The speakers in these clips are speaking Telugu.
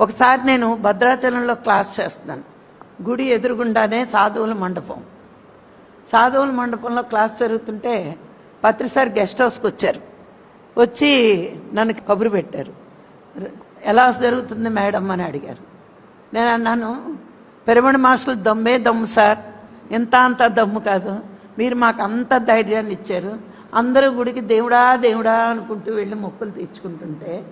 ఒకసారి నేను భద్రాచలంలో క్లాస్ చేస్తున్నాను. గుడి ఎదురుగుండానే సాధువుల మండపం. సాధువుల మండపంలో క్లాస్ జరుగుతుంటే పత్రిసారి గెస్ట్ హౌస్కి వచ్చారు. వచ్చి నన్ను కబురు పెట్టారు. ఎలా జరుగుతుంది మేడం? అని అడిగారు. నేను అన్నాను పెరమణ మాస్టర్లు దమ్మే దమ్ము సార్. ఇంత అంత దమ్ము కాదు. మీరు మాకు అంత ధైర్యాన్ని ఇచ్చారు. అందరూ గుడికి దేవుడా దేవుడా అనుకుంటూ వెళ్ళి మొక్కులు తీర్చుకుంటుంటే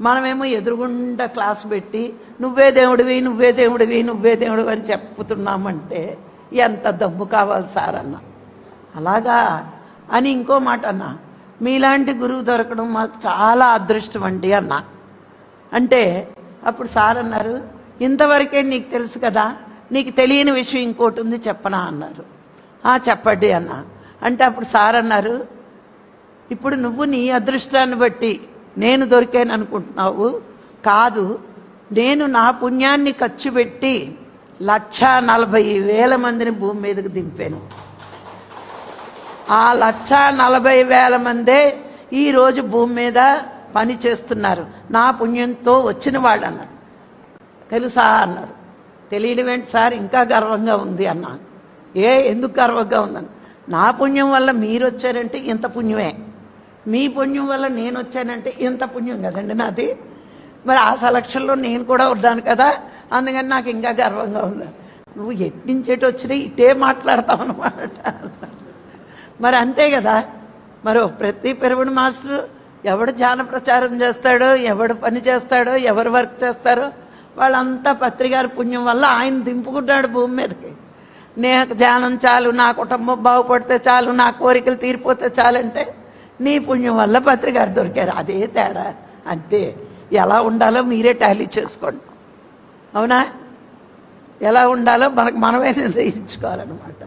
మనమేమో ఎదురుగుండా క్లాస్ పెట్టి నువ్వే దేవుడివి నువ్వే దేవుడివి నువ్వే దేవుడివి అని చెప్పుతున్నామంటే ఎంత దమ్ము కావాలి సార్ అన్న. అలాగా అని ఇంకో మాట అన్న. మీలాంటి గురువు దొరకడం మాకు చాలా అదృష్టం అండి అన్న. అంటే అప్పుడు సార్ అన్నారు ఇంతవరకే నీకు తెలుసు కదా నీకు తెలియని విషయం ఇంకోటి ఉంది చెప్పనా అన్నారు. "ఆ, చెప్పండి అన్న. అంటే అప్పుడు సార్ అన్నారు ఇప్పుడు నువ్వు నీ అదృష్టాన్ని బట్టి నేను దొరికాను అనుకుంటున్నావు? కాదు. నేను నా పుణ్యాన్ని ఖర్చు పెట్టి లక్ష నలభై వేల మందిని భూమి మీదకి దింపాను. ఆ లక్ష నలభై వేల మందే ఈరోజు భూమి మీద పని చేస్తున్నారు. నా పుణ్యంతో వచ్చిన వాళ్ళు అన్నారు. తెలుసా అన్నారు. తెలియనివేంటి సార్? ఇంకా గర్వంగా ఉంది అన్నా ఏ ఎందుకు గర్వంగా ఉందని? నా పుణ్యం వల్ల మీరు వచ్చారంటే ఇంత పుణ్యమే. మీ పుణ్యం వల్ల నేను వచ్చానంటే ఇంత పుణ్యం కదండి నాది. మరి ఆ సెలక్షన్లో నేను కూడా ఉన్నాను కదా అందుకని నాకు ఇంకా గర్వంగా ఉంది. నువ్వు ఎట్టించేటి వచ్చినా ఇటే మాట్లాడతావు అనమాట మరి అంతే కదా. మరి ప్రతి పెరుగుడు మాస్టర్ ఎవడు ధ్యాన ప్రచారం చేస్తాడో ఎవడు పని చేస్తాడో ఎవరు వర్క్ చేస్తారో వాళ్ళంతా పత్రికారి పుణ్యం వల్ల ఆయన దింపుకుంటాడు భూమి మీదకి. నేను ధ్యానం చాలు నా కుటుంబం బాగుపడితే చాలు నా కోరికలు తీరిపోతే చాలంటే నీ పుణ్యం వల్ల పత్రికారు దొరికారు. అదే తేడా. అంతే. ఎలా ఉండాలో మీరే టాలీ చేసుకోండి. అవునా? ఎలా ఉండాలో మనకు మనమే నిర్ణయించుకోవాలన్నమాట.